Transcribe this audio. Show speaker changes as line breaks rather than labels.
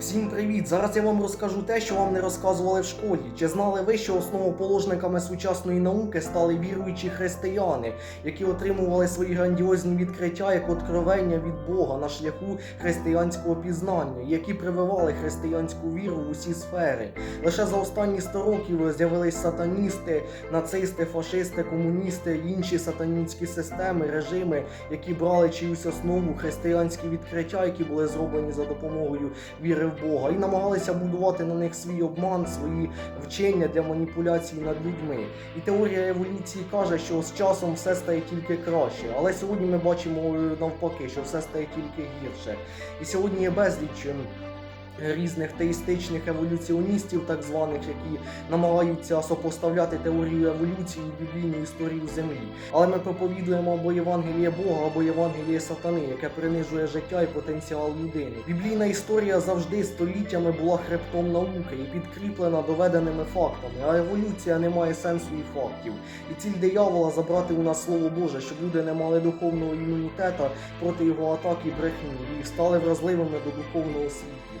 Всім привіт! Зараз я вам розкажу те, що вам не розказували в школі. Чи знали ви, що основоположниками сучасної науки стали віруючі християни, які отримували свої грандіозні відкриття як откровення від Бога на шляху християнського пізнання, які прививали християнську віру в усі сфери. Лише за останні 100 років з'явились сатаністи, нацисти, фашисти, комуністи, інші сатанінські системи, режими, які брали чиюсь основу християнські відкриття, які були зроблені за допомогою віри в Бога, і намагалися будувати на них свій обман, свої вчення для маніпуляцій над людьми. І теорія еволюції каже, що з часом все стає тільки краще. Але сьогодні ми бачимо е, навпаки, що все стає тільки гірше. І сьогодні є безліч. Різних теїстичних еволюціоністів, так званих, які намагаються сопоставляти теорію еволюції і біблійну історію землі. Але ми проповідуємо або Євангеліє Бога, або Євангеліє сатани, яке принижує життя і потенціал людини. Біблійна історія завжди століттями була хребтом науки і підкріплена доведеними фактами. А еволюція не має сенсу і фактів. І ціль диявола забрати у нас слово Боже, щоб люди не мали духовного імунітету проти його атак і брехні, і стали вразливими до духовного світу.